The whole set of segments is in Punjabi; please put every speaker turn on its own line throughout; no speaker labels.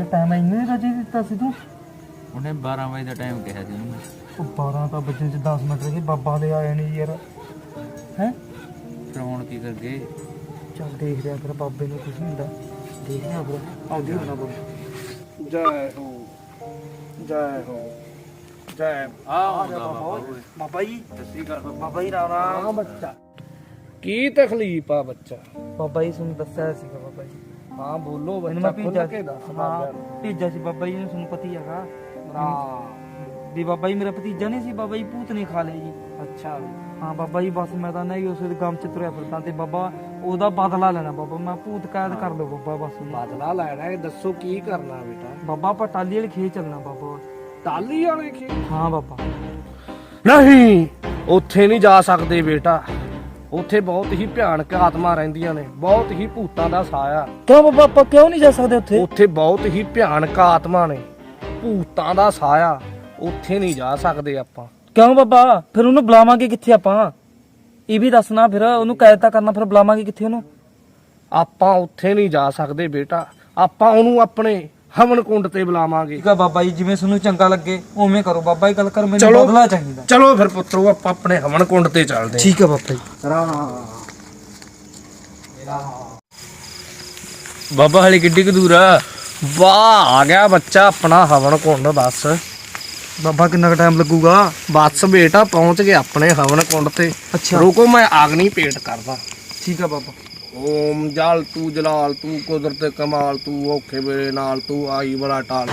ਇਹ ਟਾਈਮ ਇੰਨੇ ਵਜੇ ਦਿੱਤਾ ਸੀ ਤੂੰ।
ਉਹਨੇ 12 ਵਜੇ ਦਾ ਟਾਈਮ ਕਿਹਾ ਸੀ ਉਹਨੂੰ।
ਉਹ 12 ਤਾਂ ਵੱਜਣ ਚ 10 ਮਿੰਟ ਰਹਿ ਗਏ ਬਾਬਾ ਦੇ ਆਏ ਨਹੀਂ ਯਾਰ। ਹੈ?
ਫਿਰ ਹੁਣ ਕੀ ਕਰਗੇ
ਚੱਲ ਦੇਖ ਰਿਆ ਫਿਰ ਬਾਬੇ ਨੂੰ ਕੁਝ ਹੁੰਦਾ। ਦੇਖ ਰਿਆ ਫਿਰ ਆਉਂਦੀ ਹੋਣਾ ਬਾਬਾ। ਜੈ ਹੋ ਜੈ ਹੋ ਜੈ
ਆ
ਬਾਬਾ ਜੀ। ਬਾਬਾ। ਜੀ ਰਾਮ ਰਾਮ। ਬੱਚਾ।
ਕੀ ਤਕਲੀਫ ਆ ਬੱਚਾ?
ਬਾਬਾ ਜੀ ਤੁਹਾਨੂੰ ਦੱਸਿਆ ਸੀਗਾ ਬਾਬਾ ਜੀ।
ਹਾਂ ਬੋਲੋ ਬੱਚਾ
ਮੈਂ
ਖੁੱਲ
ਭੇਜਿਆ
ਕੇ ਦੱਸ
ਹਾਂ
ਬਾਬਿਆਂ ਨੂੰ
ਭੇਜਿਆ ਸੀ ਬਾਬਾ ਜੀ ਨੂੰ ਤੁਹਾਨੂੰ ਪਤਾ ਹੀ ਹੈਗਾ।
ਹਾਂ।
ਵੀ ਬਾਬਾ ਜੀ ਮੇਰਾ ਭਤੀਜਾ ਨਹੀਂ ਸੀ ਬਾਬਾ ਜੀ ਭੂਤ ਨੇ ਖਾ ਲਿਆ ਜੀ।
ਅੱਛਾ
ਹਾਂ ਬਾਬਾ ਜੀ ਬਸ ਮੈਂ ਤਾਂ ਨਹੀਂ ਉਸੇ ਦੇ ਗਮ ਚ ਤੁਰਿਆ ਫਿਰਦਾ ਤੇ ਬਾਬਾ ਉਹਦਾ ਬਦਲਾ ਲੈਣਾ ਬਾਬਾ। ਮੈਂ ਭੂਤ ਕੈਦ ਕਰ ਲਓ ਬਾਬਾ ਬਸ। ਉਹਨੂੰ।
ਬਦਲਾ ਲੈਣਾ ਹੈ ਦੱਸੋ ਕੀ ਕਰਨਾ ਬੇਟਾ?
ਬਾਬਾ ਆਪਾਂ ਟਾਲੀ ਵਾਲੀ ਖੇਤ ਚੱਲਣਾ ਬਾਬਾ।
ਟਾਲੀ ਵਾਲੇ ਕੀ
ਹਾਂ ਬਾਬਾ।
ਨਹੀਂ ਉੱਥੇ ਨਹੀਂ ਜਾ ਸਕਦੇ ਬੇਟਾ। ਉੱਥੇ ਬਹੁਤ ਹੀ ਭਿਆਨਕ ਆਤਮਾ ਰਹਿੰਦੀਆਂ ਨੇ ਬਹੁਤ ਹੀ ਭੂਤਾਂ ਦਾ ਸਾਇਆ।
ਕਿਉਂ ਬਾਬਾ ਆਪਾਂ ਕਿਉਂ ਨਹੀਂ ਜਾ ਸਕਦੇ ਉੱਥੇ?
ਉੱਥੇ ਬਹੁਤ ਹੀ ਭਿਆਨਕ ਆਤਮਾ ਨੇ ਭੂਤਾਂ ਦਾ ਸਾਇਆ ਉੱਥੇ ਨਹੀਂ ਜਾ ਸਕਦੇ ਆਪਾਂ।
ਕਿਉਂ ਬਾਬਾ? ਫਿਰ ਉਹਨੂੰ ਬੁਲਾਵਾਂਗੇ ਕਿੱਥੇ ਆਪਾਂ? ਇਹ ਵੀ ਦੱਸਣਾ ਫਿਰ ਉਹਨੂੰ ਕੈਦ ਤਾਂ ਕਰਨਾ ਫਿਰ ਬੁਲਾਵਾਂਗੇ ਕਿੱਥੇ ਉਹਨੂੰ?
ਆਪਾਂ ਉੱਥੇ ਨਹੀਂ ਜਾ ਸਕਦੇ ਬੇਟਾ ਆਪਾਂ ਉਹਨੂੰ ਆਪਣੇ ਹਵਨ ਕੁੰਡ ਤੇ ਬੁਲਾਵਾਂਗੇ।
ਠੀਕ ਆ ਬਾਬਾ ਜੀ ਜਿਵੇਂ ਤੁਹਾਨੂੰ ਚੰਗਾ ਲੱਗੇ ਉਵੇਂ ਕਰੋ। ਬਾਬਾ ਜੀ ਗੱਲ ਕਰ ਮੈਨੂੰ
ਚਲੋ।
ਬਦਲਾ ਚਾਹੀਦਾ।
ਚਲੋ ਫਿਰ ਪੁੱਤਰੋ ਆਪਾਂ ਆਪਣੇ ਹਵਨ ਕੁੰਡ ਤੇ ਚੱਲਦੇ
ਠੀਕ ਆ ਬਾਬਾ ਜੀ।
ਬਾਬਾ ਹਲੇ ਕਿੱਡੀ ਕੁ ਦੂਰ ਆ?
ਵਾਹ ਆ ਗਿਆ ਬੱਚਾ ਆਪਣਾ ਹਵਨ ਕੁੰਡ ਬਸ
ਬਾਬਾ ਕਿੰਨਾ ਕੁ ਟਾਈਮ ਲੱਗੂਗਾ?
ਬਸ ਬੇਟਾ ਪਹੁੰਚ ਗਏ ਆਪਣੇ ਹਵਨ ਕੁੰਡ ਤੇ।
ਅੱਛਾ।
ਰੁਕੋ ਮੈਂ ਆਗਨੀ ਭੇਟ ਕਰਦਾ।
ਠੀਕ ਆ ਬਾਬਾ।
ਓਮ ਜਲ ਤੂੰ ਜਲਾਲ ਤੂੰ ਕੁਦਰਤ ਕਮਾਲ ਤੂੰ ਔਖੇ ਵੇਲੇ ਨਾਲ ਤੂੰ ਆਈ ਬੜਾ ਟਾਲ।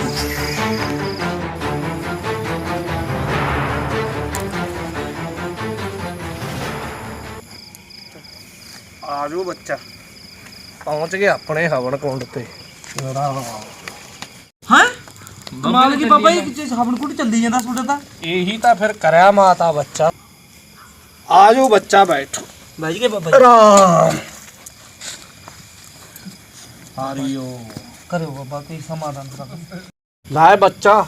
ਆ ਜਾਓ ਬੱਚਾ। ਪਹੁੰਚ ਗਏ ਆਪਣੇ ਹਵਨ ਕੁੰਡ ਤੇ।
ਹਾਂ? ਕਮਾਲ ਕੀ ਬਾਬਾ ਜੀ ਕਿਤੇ ਹਵਨ ਕੁੱਟ ਚੱਲੀ ਜਾਂਦਾ ਤੁਹਾਡਾ ਤਾਂ
ਇਹੀ ਤਾਂ ਫਿਰ ਕਰਿਆ ਮਾਤਾ ਬੱਚਾ। ਆ ਜਾਓ ਬੱਚਾ ਬੈਠੋ।
ਬੈਠ ਗਏ ਬਾਬਾ
ਰਾਮ। ਹਰੀਓ
ਕਰੋ ਬਾਬਾ ਕੋਈ ਸਮਾਧਾਨ ਕਰੋ
ਲੈ ਬੱਚਾ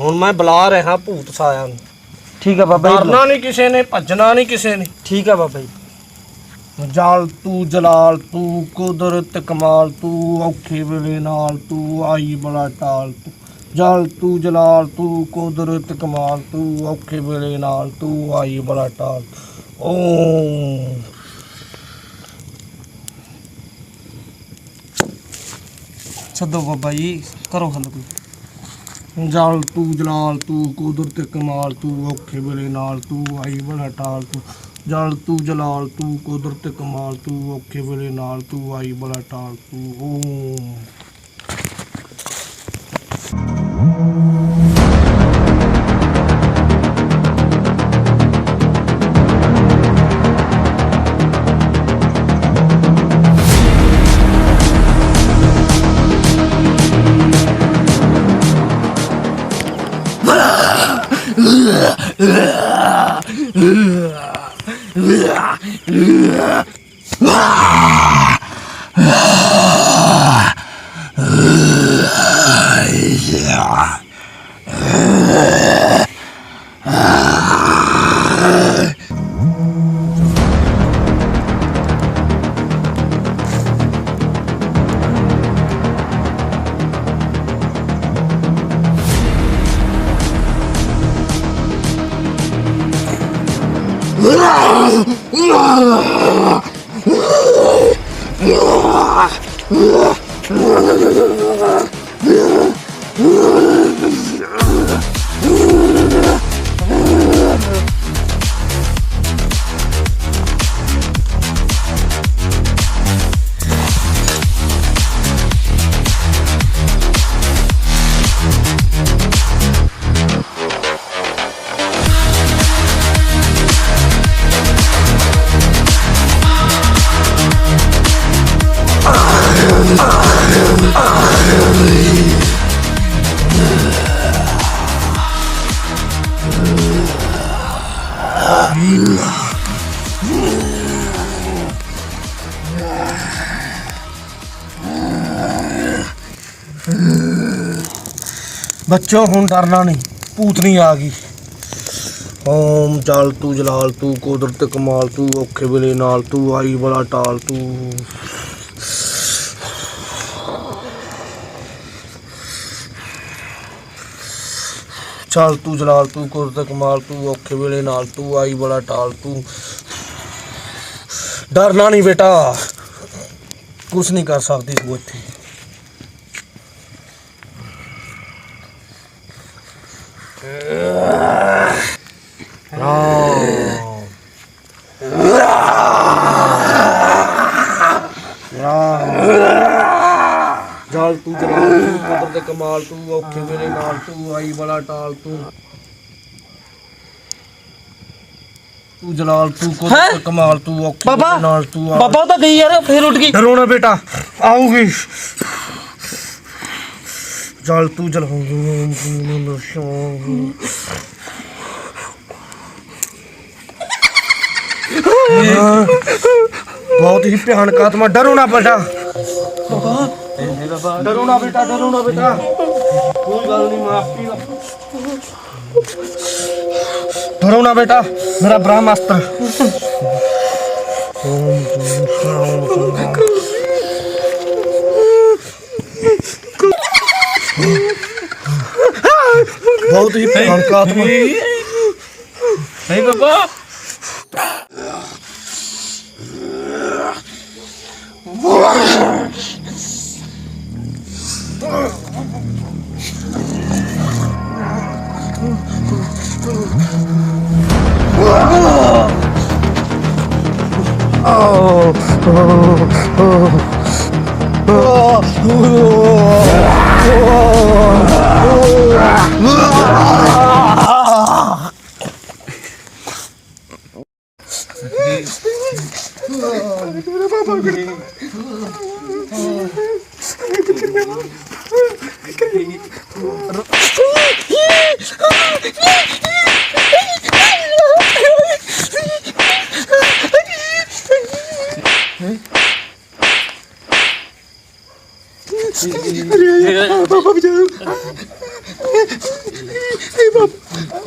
ਹੁਣ ਮੈਂ ਬੁਲਾ ਰਿਹਾ ਭੂਤ ਸਾਇਆ ਨੂੰ।
ਠੀਕ ਆ ਬਾਬਾ ਜੀ।
ਡਰਨਾ ਨਹੀਂ ਕਿਸੇ ਨੇ ਭੱਜਣਾ ਨਹੀਂ ਕਿਸੇ ਨੇ।
ਠੀਕ ਆ ਬਾਬਾ ਜੀ।
ਜਲ ਤੂੰ ਜਲਾਲ ਤੂੰ ਕੁਦਰਤ ਕਮਾਲ ਤੂੰ ਔਖੇ ਵੇਲੇ ਨਾਲ ਤੂੰ ਆਈ ਬੜਾ ਟਾਲ ਤੂੰ। ਜਲ ਤੂੰ ਜਲਾਲ ਤੂੰ ਕੁਦਰਤ ਕਮਾਲ ਤੂੰ ਔਖੇ ਵੇਲੇ ਨਾਲ ਤੂੰ ਆਈ ਬੜਾ ਟਾਲ ਓਮ
ਸੱਦੋ ਬਾਬਾ ਜੀ, ਕਰੋ ਹੱਲ ਕੋਈ।
ਜਲ ਤੂੰ, ਜਲਾਲ ਤੂੰ ਕੁਦਰਤ ਕਮਾਲ ਤੂੰ, ਔਖੇ ਵੇਲੇ ਨਾਲ ਤੂੰ, ਆਈ ਬੜਾ ਟਾਲ ਤੂੰ। ਜਲ ਤੂੰ, ਜਲਾਲ ਤੂੰ ਕੁਦਰਤ ਕਮਾਲ ਤੂੰ, ਔਖੇ ਵੇਲੇ ਨਾਲ ਤੂੰ, ਆਈ ਬੜਾ ਟਾਲ ਤੂੰ। ਓ ਓਮ Ugh! ਬੱਚੋ, ਹੁਣ ਡਰਨਾ ਨਹੀਂ। ਪੂਤਨੀ ਆ ਗਈ। ਓਮ ਚਾਲ ਤੂੰ ਜਲਾਲ, ਤੂੰ ਕੁਦਰਤ ਕਮਾਲ, ਤੂੰ ਔਖੇ ਵੇਲੇ ਨਾਲ, ਤੂੰ ਆਈ ਬੜਾ ਟਾਲ, ਤੂੰ ਚਾਲ ਤੂੰ ਜਲਾਲ, ਤੂੰ ਕੁਦਰਤ ਕਮਾਲ, ਤੂੰ ਔਖੇ ਵੇਲੇ ਨਾਲ, ਤੂੰ ਆਈ ਬੜਾ ਟਾਲ, ਤੂੰ ਡਰਨਾ ਨਹੀਂ ਬੇਟਾ। ਕੁਛ ਨਹੀਂ ਕਰ ਸਕਦੀ ਤੂੰ ਇੱਥੇ। ਕਮਾਲ ਤੂੰ ਔਖੇ ਵੇਲੇ ਨਾਲ ਤੂੰ ਆਈ ਬੜਾ ਟਾਲ ਤੂੰ। ਤੂੰ ਜਲਾਲ ਤੂੰ ਦੇ ਕਮਾਲ ਤੂੰ ਔਖੇ
ਬਾਬਾ,
ਵੇਲੇ ਨਾਲ ਤੂੰ ਆ-
ਬਾਬਾ ਉਹ ਤਾਂ ਗਈ ਯਾਰ ਫੇਰ ਉੱਠ ਗਈ।
ਰੋਣਾ ਬੇਟਾ ਆਊਗੀ। ਜਲ ਤੂੰ ਜਲਾਉਂਗੀ ਬਹੁਤ ਹੀ ਭਿਆਨਕ ਆਤਮਾ ਡਰੋ ਨਾ ਬੇਟਾ। ਡਰੋ ਨਾ ਬੇਟਾ ਡਰੋ ਨਾ ਬੇਟਾ। ਕੋਈ ਗੱਲ ਨਹੀਂ ਮਾਫੀ ਡਰੋ ਨਾ ਬੇਟਾ ਮੇਰਾ ਬ੍ਰਹਮਾਸਤਰ ਬਹੁਤ ਹੀ ਭਿਆਨਕ ਆਤਮਾ।
ਨਹੀਂ ਬਾਬਾ। Oh, oh, oh.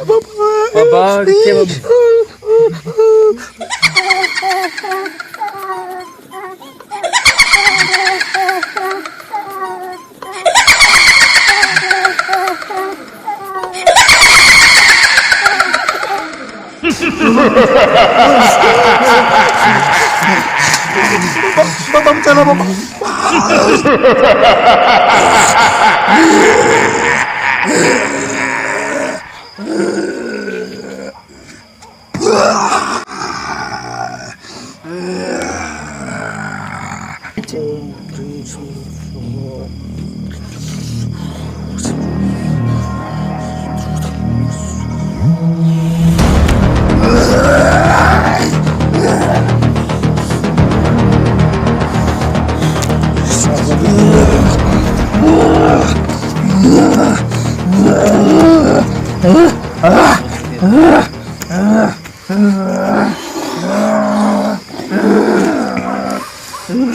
ਬਾਬਾ ਕੇ Ha ha ha ha ha! ਕਿੱਥੇ ਬਾਬਾ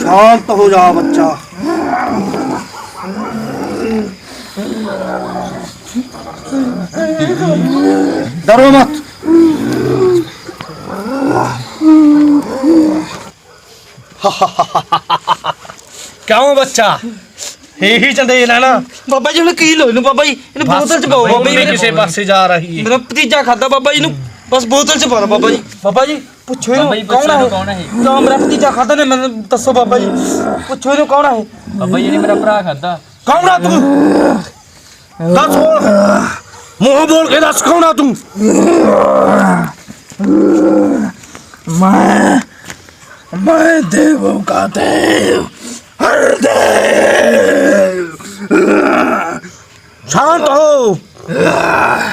ਸ਼ਾਂਤ ਹੋ ਜਾ ਬੱਚਾ। ਡਰੋ ਮਤ। ਕਿਉਂ ਬੱਚਾ? ਇਹੀ ਚੰਦੇਲ ਹੈ ਨਾ।
ਬਾਬਾ ਜੀ ਉਹਨੇ ਕੀ ਲੋ ਇਹਨੂੰ ਬਾਬਾ ਜੀ? ਇਹਨੂੰ ਬੋਤਲ ਚ ਪਾਓ। ਬਾਬਾ ਜੀ
ਕਿਸੇ ਪਾਸੇ ਜਾ ਰਹੀ ਹੈ
ਮੇਰਾ ਭਤੀਜਾ ਖਾਦਾ ਬਾਬਾ ਜੀ ਨੂੰ। ਬਸ ਬੋਤਲ ਚ ਪਾ ਦੋ ਬਾਬਾ ਜੀ ਬਾਬਾ ਜੀ ਪੁੱਛੋ ਇਹਨੂੰ ਕੌਣ ਹੈ
ਕੌਣ ਹੈ
ਮੇਰਾ ਭਤੀਜਾ ਖਾਦਾ ਨੇ ਮੈਨੂੰ ਦੱਸੋ ਬਾਬਾ ਜੀ। ਪੁੱਛੋ ਇਹਨੂੰ ਕੌਣ ਹੈ
ਬਾਬਾ ਜੀ ਨੇ ਮੇਰਾ ਭਰਾ ਖਾਦਾ।
ਕੌਣ ਆ ਤੂੰ? ਦੱਸ ਬੋਲ ਮੂੰਹ ਬੋਲ ਕੇ ਦੱਸ ਕੌਣ ਆ ਤੂੰ? ਮੈਂ ਮੈਂ ਦੇਵੋਂ ਕਾ ਦੇਵ। ਸ਼ਾਂਤ ਹੋ।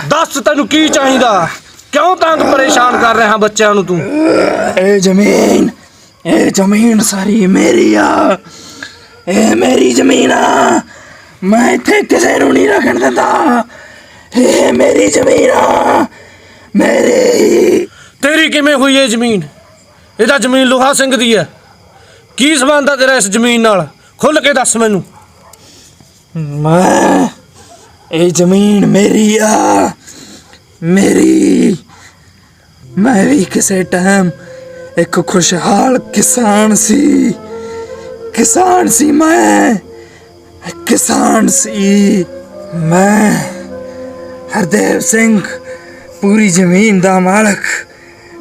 ਦੱਸ ਤੈਨੂੰ ਕੀ ਚਾਹੀਦਾ? ਕਿਉਂ ਤੰਗ ਪਰੇਸ਼ਾਨ ਕਰ ਰਿਹਾ ਬੱਚਿਆਂ ਨੂੰ ਤੂੰ?
ਇਹ ਜ਼ਮੀਨ ਇਹ ਜ਼ਮੀਨ ਸਾਰੀ ਮੇਰੀ ਆ। ਇਹ ਮੇਰੀ ਜ਼ਮੀਨ ਆ। ਮੈਂ ਇੱਥੇ ਕਿਸੇ ਨੂੰ ਨਹੀਂ ਰੱਖਣ ਦਿੰਦਾ। ਇਹ ਮੇਰੀ ਜ਼ਮੀਨ ਆ। ਮੇਰੀ
ਤੇਰੀ ਕਿਵੇਂ ਹੋਈ ਇਹ ਜ਼ਮੀਨ? ਇਹਦਾ ਜ਼ਮੀਨ ਲੋਹਾ ਸਿੰਘ ਦੀ ਹੈ। ਕੀ ਸੰਬੰਧ ਆ ਤੇਰਾ ਇਸ ਜ਼ਮੀਨ ਨਾਲ? ਖੁੱਲ ਕੇ ਦੱਸ ਮੈਨੂੰ।
ਮੈਂ ਇਹ ਜ਼ਮੀਨ ਮੇਰੀ ਆ। ਮੇਰੀ ਮੈਂ ਵੀ ਕਿਸੇ ਟਾਈਮ ਇੱਕ ਖੁਸ਼ਹਾਲ ਕਿਸਾਨ ਸੀ। ਕਿਸਾਨ ਸੀ ਮੈਂ। ਕਿਸਾਨ ਸੀ। ਮੈਂ ਹਰਦੇਵ ਸਿੰਘ, ਪੂਰੀ ਜ਼ਮੀਨ ਦਾ ਮਾਲਕ।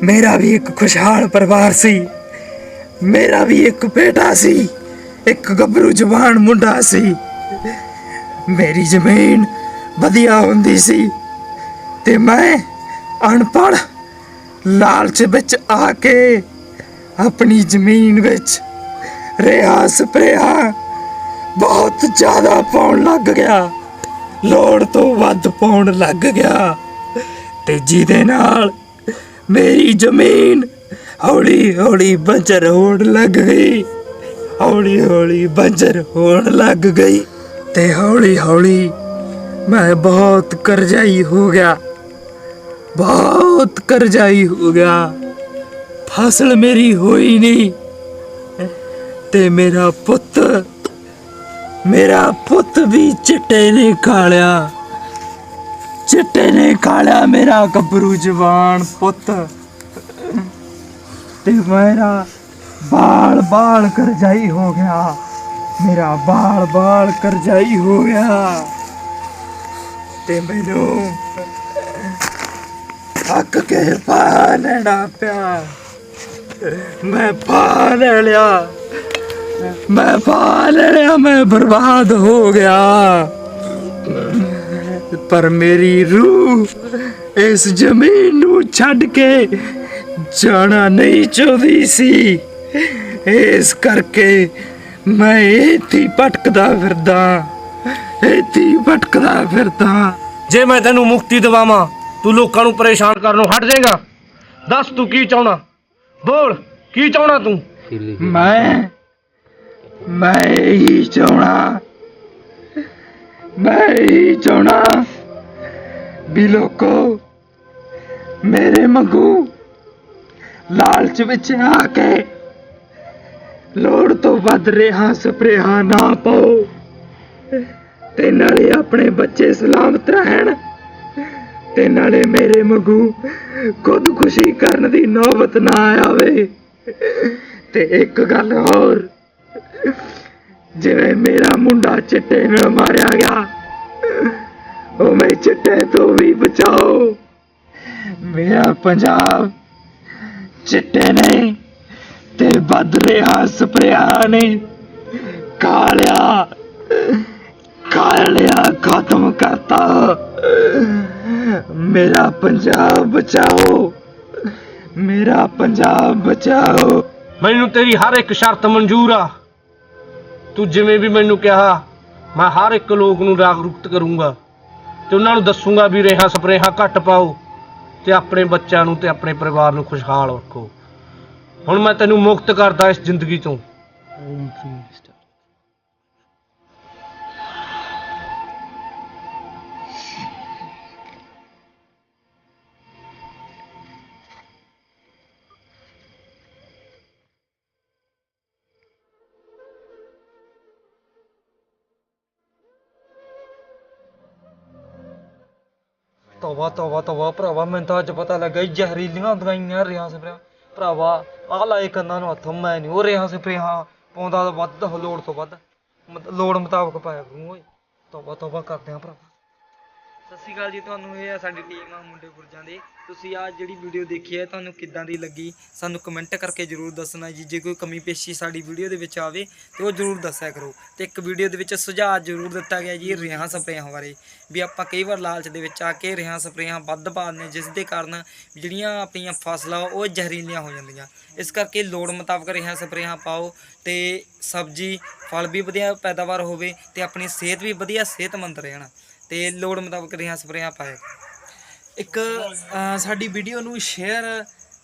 ਮੇਰਾ ਵੀ ਇੱਕ ਖੁਸ਼ਹਾਲ ਪਰਿਵਾਰ ਸੀ। ਮੇਰਾ ਵੀ ਇੱਕ ਬੇਟਾ ਸੀ, ਇੱਕ ਗੱਭਰੂ ਜਵਾਨ ਮੁੰਡਾ ਸੀ। ਮੇਰੀ ਜ਼ਮੀਨ ਵਧੀਆ ਹੁੰਦੀ ਸੀ ਤੇ ਮੈਂ ਅਨਪੜ੍ਹ ਲਾਲਚ ਵਿੱਚ ਆ ਕੇ ਆਪਣੀ ਜ਼ਮੀਨ ਵਿੱਚ ਰਿਹਾ, ਸਪਰੇਆ ਬਹੁਤ ਜ਼ਿਆਦਾ ਪਾਉਣ ਲੱਗ ਗਿਆ। ਲੋੜ ਤੋਂ ਵੱਧ ਪਾਉਣ ਲੱਗ ਗਿਆ ਤੇ ਜਿਹਦੇ ਨਾਲ ਮੇਰੀ ਜ਼ਮੀਨ ਹੌਲੀ ਹੌਲੀ ਬੰਜਰ ਹੋਣ ਲੱਗ ਗਈ। ਹੌਲੀ ਹੌਲੀ ਬੰਜਰ ਹੋਣ ਲੱਗ ਗਈ ਤੇ ਹੌਲੀ ਹੌਲੀ ਮੈਂ ਬਹੁਤ ਕਰਜ਼ਾਈ ਹੋ ਗਿਆ। ਬਹੁਤ ਕਰਜ਼ਾਈ ਹੋ ਗਿਆ। ਫਸਲ ਮੇਰੀ ਹੋਈ ਨਹੀਂ। ਤੇ ਮੇਰਾ ਪੁੱਤ ਮੇਰਾ ਪੁੱਤ ਵੀ ਚਿੱਟੇ ਨੇ ਖਾਲਿਆ ਚਿੱਟੇ ਨੇ ਖਾਲਿਆ ਮੇਰਾ ਗੱਭਰੂ ਜਵਾਨ ਪੁੱਤ। ਤੇ ਮੇਰਾ ਬਾਲ ਬਾਲ ਕਰਜਾਈ ਹੋ ਗਿਆ। ਮੇਰਾ ਬਾਲ ਬਾਲ ਕਰਜਾਈ ਹੋ ਗਿਆ। ਤੇ ਮੈਨੂੰ ਅੱਕ ਕੇ ਪਾ ਪਿਆ। ਮੈਂ ਪਾ ਲੈ ਲਿਆ। ਮੈਂ ਪਾ ਲੈ ਲਿਆ, ਮੈਂ ਬਰਬਾਦ ਹੋ ਗਿਆ। ਪਰ ਮੇਰੀ ਰੂਹ ਇਸ ਜ਼ਮੀਨ ਨੂੰ ਛੱਡ ਕੇ ਜਾਣਾ ਨਹੀਂ ਚਾਹੁੰਦੀ ਸੀ। ਇਸ ਕਰਕੇ ਮੈਂ ਇੱਥੇ ਭਟਕਦਾ ਫਿਰਦਾ। ਇੱਥੇ ਭਟਕਦਾ ਫਿਰਦਾ।
ਜੇ ਮੈਂ ਤੈਨੂੰ ਮੁਕਤੀ ਦਿਵਾਵਾਂ ਤੂੰ ਲੋਕਾਂ ਨੂੰ ਪਰੇਸ਼ਾਨ ਕਰਨੋਂ ਹਟ ਜਾਏਗਾ। ਦੱਸ ਤੂੰ ਕੀ ਚਾਹਣਾ ਬੋਲ ਕੀ ਚਾਹਣਾ ਤੂੰ?
ਮੈਂ ਮੈਂ ਹੀ ਚਾਹਣਾ ਮੈਂ ਹੀ ਚਾਹਣਾ ਵੀ ਲੋਕੋ ਮੇਰੇ ਮੰਗੂ ਲਾਲਚ ਵਿੱਚ ਆ ਕੇ ਲੋੜ ਤੋਂ ਵੱਧ ਰਿਹਾ ਸਪਰੇਹਾਂ ਨਾ ਪਾਓ। ਤੇ ਨਾਲੇ ਆਪਣੇ ਬੱਚੇ ਸਲਾਮਤ ਰਹਿਣ। ਤੇ ਨਾਲੇ ਮੇਰੇ ਮਗੂ ਖੁਦਕੁਸ਼ੀ ਕਰਨ ਦੀ ਨੌਬਤ ਨਾ ਆਵੇ। ਤੇ ਇੱਕ ਗੱਲ ਹੋਰ, ਜਿਵੇਂ ਮੇਰਾ ਮੁੰਡਾ ਚਿੱਟੇ ਨਾਲ ਮਾਰਿਆ ਗਿਆ ਉਹ ਮੈਂ ਚਿੱਟੇ ਤੋਂ ਵੀ ਬਚਾਓ। ਮੇਰਾ ਪੰਜਾਬ ਚਿੱਟੇ ਨੇ ਤੇ ਵੱਧ ਰਿਹਾ, ਸਪਰੇਆਂ ਨੇ। ਖਾ ਲਿਆ। ਖਾ ਲਿਆ, ਖਤਮ ਕਰਤਾ। ਮੇਰਾ ਪੰਜਾਬ ਬਚਾਓ। ਮੇਰਾ ਪੰਜਾਬ ਬਚਾਓ।
ਮੈਨੂੰ ਤੇਰੀ ਹਰ ਇੱਕ ਸ਼ਰਤ ਮਨਜ਼ੂਰ ਆ। ਤੂੰ ਜਿਵੇਂ ਵੀ ਮੈਨੂੰ ਕਿਹਾ, ਮੈਂ ਹਰ ਇੱਕ ਲੋਕ ਨੂੰ ਜਾਗਰੂਕਤ ਕਰੂੰਗਾ। ਤੇ ਉਹਨਾਂ ਨੂੰ ਦੱਸੂੰਗਾ ਵੀ ਰੇਹਾਂ, ਸਪਰੇਹਾਂ ਘੱਟ ਪਾਓ। ਤੇ ਆਪਣੇ ਬੱਚਿਆਂ ਨੂੰ ਤੇ ਆਪਣੇ ਪਰਿਵਾਰ ਨੂੰ ਖੁਸ਼ਹਾਲ ਰੱਖੋ। ਹੁਣ ਮੈਂ ਤੈਨੂੰ ਮੁਕਤ ਕਰਦਾ ਇਸ ਜ਼ਿੰਦਗੀ ਤੋਂ
ਤੋਬਾ ਤੋਬਾ ਤੋਬਾ, ਭਰਾਵਾ, ਮੈਨੂੰ ਤਾਂ ਅੱਜ ਪਤਾ ਲੱਗਾ ਈ ਜ਼ਹਿਰੀਲੀਆਂ ਦਵਾਈਆਂ ਰਿਆਂ ਸਪਰੇਆਂ। ਭਰਾਵਾ, ਆਹ ਲਾਏ ਕੰਨਾਂ ਨੂੰ ਹੱਥ, ਮੈਂ ਨਹੀਂ ਉਹ ਰਿਆਂ ਸਪਰੇਆਂ, ਪਾਉਂਦਾ ਤਾਂ ਵੱਧ, ਲੋੜ ਤੋਂ ਵੱਧ। ਮਤ- ਲੋੜ ਮੁਤਾਬਕ ਪਾਇਆ ਕਰੂੰ ਓਏ। ਤੋਬਾ ਤੋਬਾ ਕਰਦੇ ਆ ਭਰਾਵਾ। ਸਤਿ ਸ਼੍ਰੀ ਅਕਾਲ ਜੀ, ਤੁਹਾਨੂੰ ਇਹ ਆ ਸਾਡੀ ਟੀਮ ਆ ਮੁੰਡੇ ਗੁਰਜਾਂ ਦੇ। ਤੁਸੀਂ ਆ ਜਿਹੜੀ ਵੀਡੀਓ ਦੇਖੀ ਹੈ, ਤੁਹਾਨੂੰ ਕਿੱਦਾਂ ਦੀ ਲੱਗੀ? ਸਾਨੂੰ ਕਮੈਂਟ ਕਰਕੇ ਜਰੂਰ ਦੱਸਣਾ ਜੀ। ਜੇ ਕੋਈ ਕਮੀ ਪੇਸ਼ੀ ਸਾਡੀ ਵੀਡੀਓ ਦੇ ਵਿੱਚ ਆਵੇ, ਤੇ ਉਹ ਜਰੂਰ ਦੱਸਿਆ ਕਰੋ। ਤੇ ਇੱਕ ਵੀਡੀਓ ਦੇ ਵਿੱਚ ਸੁਝਾਅ ਜਰੂਰ ਦਿੱਤਾ ਗਿਆ ਜੀ, ਰਿਹਾਂ ਸਪਰੇਆਂ ਬਾਰੇ। ਵੀ ਆਪਾਂ ਕਈ ਵਾਰ ਲਾਲਚ ਦੇ ਵਿੱਚ ਆ ਕੇ ਰਿਹਾਂ ਸਪਰੇਆਂ ਵੱਧ ਪਾ ਦਿੰਦੇ ਜਿਸ ਦੇ ਕਾਰਨ ਜਿਹੜੀਆਂ ਆਪਣੀਆਂ ਫਸਲਾਂ, ਉਹ ਜ਼ਹਿਰੀਲੀਆਂ ਹੋ ਜਾਂਦੀਆਂ। ਇਸ ਕਰਕੇ ਲੋੜ ਮੁਤਾਬਕ ਰਿਹਾਂ ਸਪਰੇਆਂ ਪਾਓ ਤੇ ਸਬਜ਼ੀ, ਫਲ ਵੀ ਵਧੀਆ ਪੈਦਾਵਾਰ ਹੋਵੇ ਤੇ ਆਪਣੀ ਸਿਹਤ ਵੀ ਵਧੀਆ, ਸਿਹਤਮੰਦ ਰਹਿਣਾ। ਤੇ ਲੋੜ ਮੁਤਾਬਕ ਰਿਹਾਂ ਸਪਰੇਆਂ ਪਾਏ
ਇੱਕ ਸਾਡੀ ਵੀਡੀਓ ਨੂੰ ਸ਼ੇਅਰ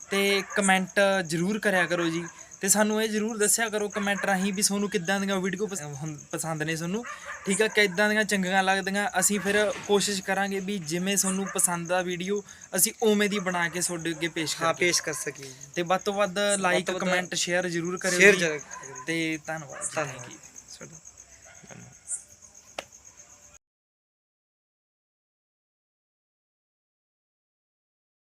ਤੇ ਕਮੈਂਟ ਜਰੂਰ ਕਰਿਆ ਕਰੋ ਜੀ। ਤੇ ਸਾਨੂੰ ਇਹ ਜਰੂਰ ਦੱਸਿਆ ਕਰੋ ਕਮੈਂਟ ਰਾਹੀਂ ਵੀ ਤੁਹਾਨੂੰ ਕਿੱਦਾਂ ਦੀਆਂ ਵੀਡੀਓ ਪਸੰਦ ਨੇ ਤੁਹਾਨੂੰ ਠੀਕ ਆ ਕਿੱਦਾਂ ਦੀਆਂ ਚੰਗੀਆਂ ਲੱਗਦੀਆਂ। ਅਸੀਂ ਫਿਰ ਕੋਸ਼ਿਸ਼ ਕਰਾਂਗੇ ਵੀ ਜਿਵੇਂ ਤੁਹਾਨੂੰ ਪਸੰਦ ਆ ਵੀਡੀਓ ਅਸੀਂ ਉਵੇਂ ਦੀ ਬਣਾ ਕੇ ਤੁਹਾਡੇ ਅੱਗੇ ਪੇਸ਼
ਹਾਂ
ਕਰਾਂਗੇ
ਪੇਸ਼ ਕਰ ਸਕੀਏ
ਤੇ ਵੱਧ ਤੋਂ ਵੱਧ ਲਾਈਕ ਕਮੈਂਟ ਸ਼ੇਅਰ
ਜਰੂਰ ਕਰਿਓ।
ਤੇ ਧੰਨਵਾਦ
ਧੰਨਵਾਦ।
Thank you.